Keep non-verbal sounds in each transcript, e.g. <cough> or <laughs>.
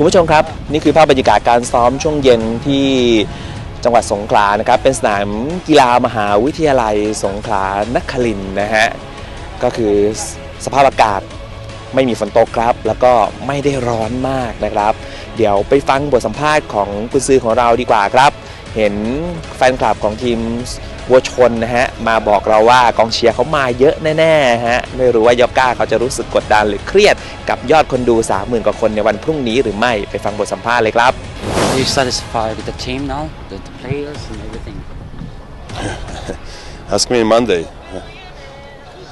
คุณผู้ชมครับ นี่คือภาพบรรยากาศการซ้อมช่วงเย็นที่จังหวัดสงขลานะครับ เป็นสนามกีฬามหาวิทยาลัยสงขลานครินนะฮะ ก็คือสภาพอากาศไม่มีฝนตกครับ แล้วก็ไม่ได้ร้อนมากนะครับ เดี๋ยวไปฟังบทสัมภาษณ์ของกุญซือของเราดีกว่าครับ เห็นแฟนคลับของทีมวัวชนนะฮะมาบอกเราว่ากองเชียร์เขามาเยอะแน่ๆฮะไม่รู้ว่ายอกก้าเขาจะรู้สึกกดดันหรือเครียดกับยอดคนดู 30,000 กว่าคนในวันพรุ่งนี้หรือไม่ไปฟังบทสัมภาษณ์เลยครับ Are you satisfied with the team now, the, the players and everything? Ask me Monday.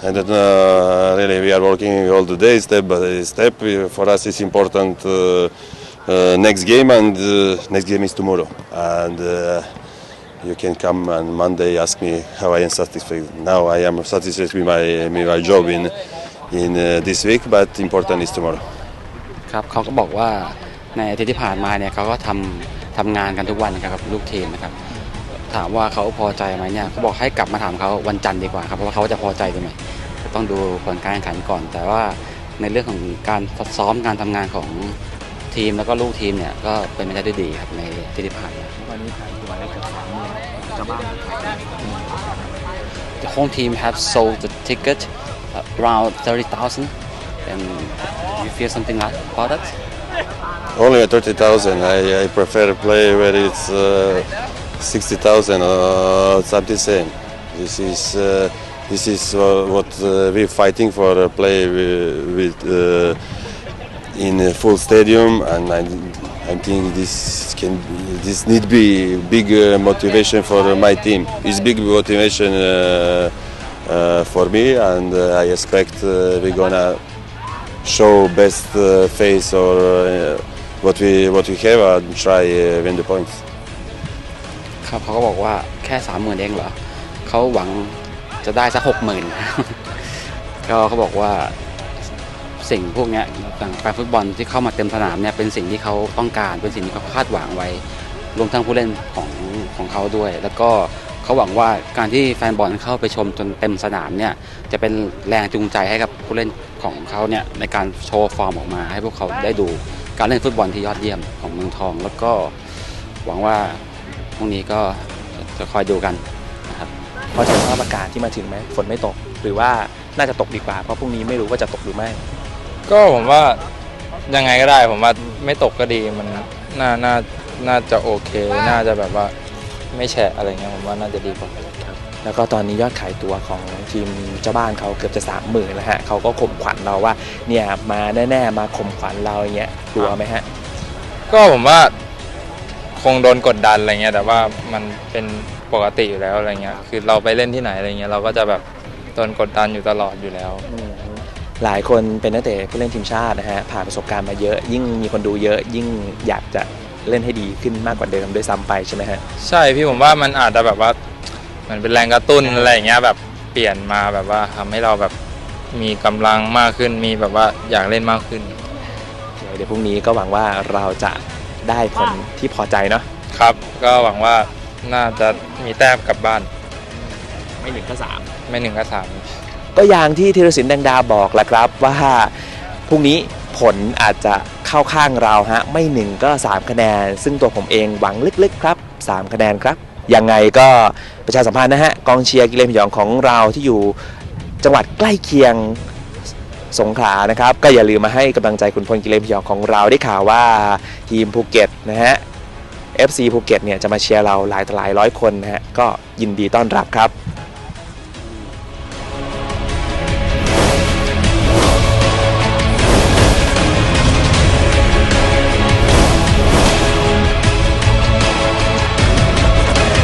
I don't know, really, we are working all the day, step by step. We- For us, it's important uh, uh, next game, and uh, next game is tomorrow. And uh, you can come on Monday, ask me how I am satisfied. Now I am satisfied with my, with my job in in uh, this week, but important is tomorrow. ครับเขาก็บอกว่าในอาทิตย์ที่ผ่านมาเนี่ยเขาก็ทำทำงานกันทุกวันนะครับกับลูกทีมนะครับ ถามว่าเขาพอใจไหมเนี่ยเขาบอกให้กลับมาถามเขาวันจันทร์ดีกว่าครับเพราะว่าเขาจะพอใจหรือไม่ต้องดูผลการแข่งขันก่อน แต่ว่าในเรื่องของการซ้อมการทำงานของ ทีมแล้วก็ลูกทีมเนี่ยก็เป็นไปได้ด้วยดีครับในอาทิตย์ที่ผ่านมา วันนี้ขายตัวได้เกือบสามหมื่นชาวบ้าน The home team have sold the ticket around 30,000 and you feel something like about that? Only at 30,000. I, I prefer play where it's uh, 60,000 or something same. This is uh, this is uh, what uh, we're fighting for. Uh, play with, with uh, in a full stadium, and I, I think this can this need be big uh, motivation for my team. It's big motivation uh, uh, for me, and uh, I expect uh, we're gonna show best uh, face or uh, what we what we have and try uh, win the points. ครับเขาก็บอกว่าแค่สามหมื่นเองเหรอเขาหวังจะได้สักหกหมื่น ก็เขาบอกว่า <laughs> สิ่งพวกนี้ต่างแฟนฟุตบอลที่เข้ามาเต็มสนามเนี่ยเป็นสิ่งที่เขาต้องการเป็นสิ่งที่เขาคาดหวังไว้ รวมทั้งผู้เล่นของของเขาด้วย แล้วก็เขาหวังว่าการที่แฟนบอลเข้าไปชมจนเต็มสนามเนี่ยจะเป็นแรงจูงใจให้กับผู้เล่นของเขาเนี่ยในการโชว์ฟอร์มออกมา ให้พวกเขาได้ดูการเล่นฟุตบอลที่ยอดเยี่ยมของเมืองทอง แล้วก็หวังว่าพรุ่งนี้ก็จะคอยดูกันนะครับพอใจสภาพอากาศที่มาถึงไหมฝนไม่ตก หรือว่าน่าจะตกดีกว่าเพราะพรุ่งนี้ไม่รู้ว่าจะตกหรือไม่ ก็ผมว่ายังไงก็ได้ ผมว่าไม่ตกก็ดีมันน่าน่าน่าจะโอเค น่าจะแบบว่าไม่แฉะอะไรเงี้ยผมว่าน่าจะดีกว่าแล้วก็ตอนนี้ยอดขายตัวของทีมเจ้าบ้านเขาเกือบจะสามหมื่นแล้วฮะเขาก็ข่มขวัญเราว่าเนี่ยมาแน่ๆมาข่มขวัญเราอย่างเงี้ยกลัวไหมฮะก็ผมว่าคงโดนกดดันอะไรเงี้ยแต่ว่ามันเป็นปกติอยู่แล้วอะไรเงี้ยคือเราไปเล่นที่ไหนอะไรเงี้ยเราก็จะแบบโดนกดดันอยู่ตลอดอยู่แล้ว หลายคนเป็นนักเตะผู้เล่นทีมชาตินะฮะผ่านประสบการณ์มาเยอะ ยิ่งมีคนดูเยอะยิ่งอยากจะเล่นให้ดีขึ้นมากกว่าเดิมด้วยซ้ำไปใช่ไหมฮะ ใช่พี่ผมว่ามันอาจจะแบบว่ามันเป็นแรงกระตุ้นอะไรอย่างเงี้ยแบบเปลี่ยนมาแบบว่าทำให้เราแบบมีกำลังมากขึ้นมีแบบว่าอยากเล่นมากขึ้นเดี๋ยวพรุ่งนี้ก็หวังว่าเราจะได้ผลที่พอใจเนาะครับ ก็หวังว่าน่าจะมีแต้มกลับบ้านไม่หนึ่งก็สาม ไม่หนึ่งก็สาม ก็อย่างที่ธีรศิลป์แดงดาบอกแหละครับว่าพรุ่งนี้ผลอาจจะเข้าข้างเราฮะไม่หนึ่งก็ 3 คะแนน ซึ่งตัวผมเองหวังลึกๆครับ 3 คะแนนครับยังไงก็ประชาสัมพันธ์นะฮะกองเชียร์กิเลนพยองของเราที่อยู่จังหวัดใกล้เคียงสงขลานะครับ ก็อย่าลืมมาให้กำลังใจคุณพลกิเลนพยองของเราได้ข่าวว่าทีมภูเก็ตนะฮะ FC ภูเก็ตเนี่ยจะมาเชียร์เราหลายต่อหลายร้อยคนนะฮะก็ยินดีต้อนรับครับ